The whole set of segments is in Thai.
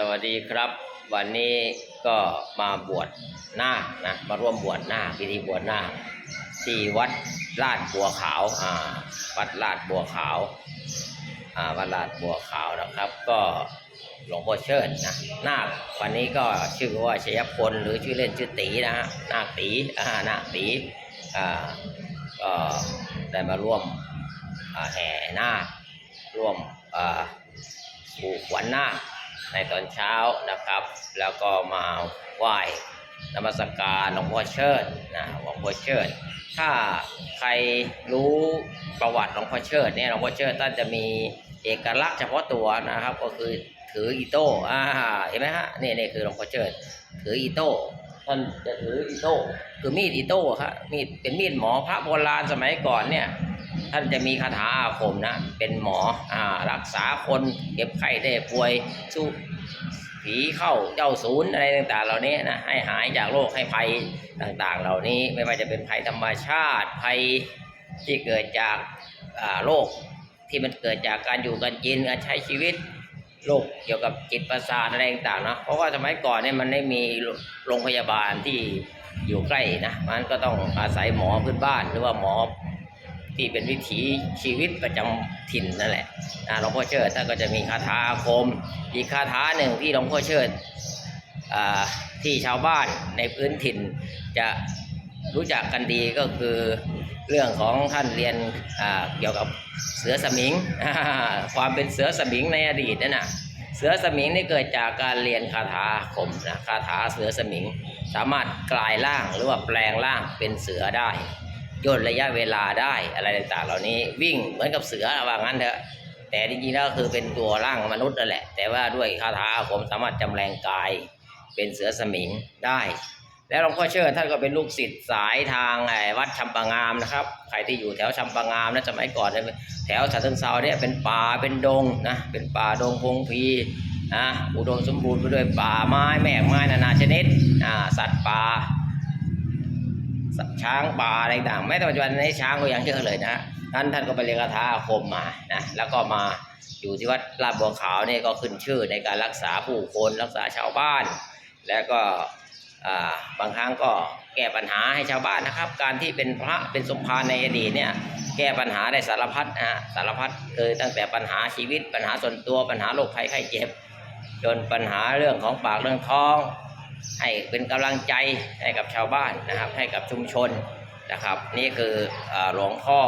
สวัสดีครับ วันนี้ก็มาบวชนาคนะมาร่วมบวชนาคพิธีบวชนาคที่วัดลาดบัวขาวอ่าวัดลาดบัวขาวอ่าวัดลาดบัวขาวนะครับ ก็หลวงพ่อเชิดนะนาควันนี้ก็ชื่อว่าชยพลหรือชื่อเล่นชื่อตีนะฮะนาคตีอ่านาคตีอ่าก็ได้มาร่วมแห่นาคร่วมอ่าปลูกวันนาค ในตอนเช้านะครับ แล้วก็มาไหว้นมัสการหลวงพ่อเชิดนะหลวงพ่อเชิด ถ้าใครรู้ประวัติหลวงพ่อเชิดเนี่ยหลวงพ่อเชิดท่านจะมีเอกลักษณ์เฉพาะตัวนะครับ ก็คือถืออีโต้อ่าเห็นไหมฮะนี่นี่คือหลวงพ่อเชิด ถืออีโต้ท่านจะถืออีโต้คือมีดอีโต้ครับมีดเป็นมีดหมอพระโบราณสมัยก่อนเนี่ย ท่านจะมีคาถาอาคมนะ เป็นหมออ่ารักษาคนเก็บไข้ได้ป่วยสู้ผีเข้าเจ้าศูนย์อะไรต่างๆ เหล่านี้นะให้หายจากโรคให้ภัยต่างๆ เหล่านี้ไม่ว่าจะเป็นภัยธรรมชาติภัยที่เกิดจากโรคที่มันเกิดจากการอยู่กันกินการใช้ชีวิตโรคเกี่ยวกับจิตประสาทอะไรต่างๆนะเพราะว่าสมัยก่อนเนี่ยมันไม่มีโรงพยาบาลที่อยู่ใกล้นะมันก็ต้องอาศัยหมอพื้นบ้านหรือว่าหมอ ที่เป็นวิถีชีวิตประจำถิ่นนั่นแหละหลวงพ่อเชิดท่านก็จะมีคาถาอาคม อีกคาถาหนึ่งที่หลวงพ่อเชิดที่ชาวบ้านในพื้นถิ่นจะรู้จักกันดีก็คือเรื่องของท่านเรียนเกี่ยวกับเสือสมิง ความเป็นเสือสมิงในอดีตนั่นน่ะเสือสมิงนี่เกิดจากการเรียนคาถาคมนะคาถาเสือสมิง สามารถกลายร่างหรือว่าแปลงร่างเป็นเสือได้ ย่นระยะเวลาได้อะไรต่างๆ เหล่านี้วิ่งเหมือนกับเสือว่างั้นเถอะแต่จริงๆแล้วคือเป็นตัวร่างมนุษย์นั่นแหละ แต่ว่าด้วยคาถาอาคมสามารถจำแรงกายเป็นเสือสมิงได้ แล้วหลวงพ่อเชิดท่านก็เป็นลูกศิษย์สายทางวัดชำปางามนะครับใครที่อยู่แถวชำปางามนะสมัยก่อนเนี่ยแถวฉะเชิงเซาเนี่ยเป็นป่าเป็นดงนะเป็นป่าดงพงพีนะอุดมสมบูรณ์ไปด้วยป่าไม้แมกไม้นานาชนิดสัตว์ป่า ช้างป่าอะไรต่างแม้แต่ปัจจุบันนี้ช้างก็ยังเยอะเลยนะท่านท่านก็ไปเรียนคาถาอาคมมานะแล้วก็มาอยู่ที่วัดลาดบัวขาวนี่ก็ขึ้นชื่อในการรักษาผู้คนรักษาชาวบ้าน แล้วก็บางครั้งก็แก้ปัญหาให้ชาวบ้านนะครับ การที่เป็นพระเป็นสมภารในอดีตเนี่ยแก้ปัญหาได้สารพัดนะฮะสารพัดคือตั้งแต่ปัญหาชีวิตปัญหาส่วนตัวปัญหาโรคภัยไข้เจ็บ จนปัญหาเรื่องของปากเรื่องท้อง ให้เป็นกำลังใจให้กับชาวบ้านนะครับ ให้กับชุมชนนะครับ นี่คือหลวงพ่อ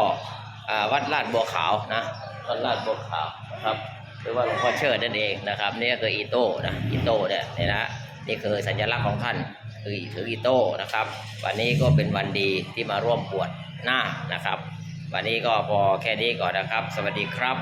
วัดลาดบัวขาวนะวัดลาดบัวขาวนะครับหรือว่าหลวงพ่อเชิดนั่นเองนะครับนี่คืออีโต้นะอีโต้เนี่ยนี่นะนี่คือสัญลักษณ์ของท่านคือถืออีโต้นะครับ วันนี้ก็เป็นวันดีที่มาร่วมบวชหน้านะครับ วันนี้ก็พอแค่นี้ก่อนนะครับ สวัสดีครับ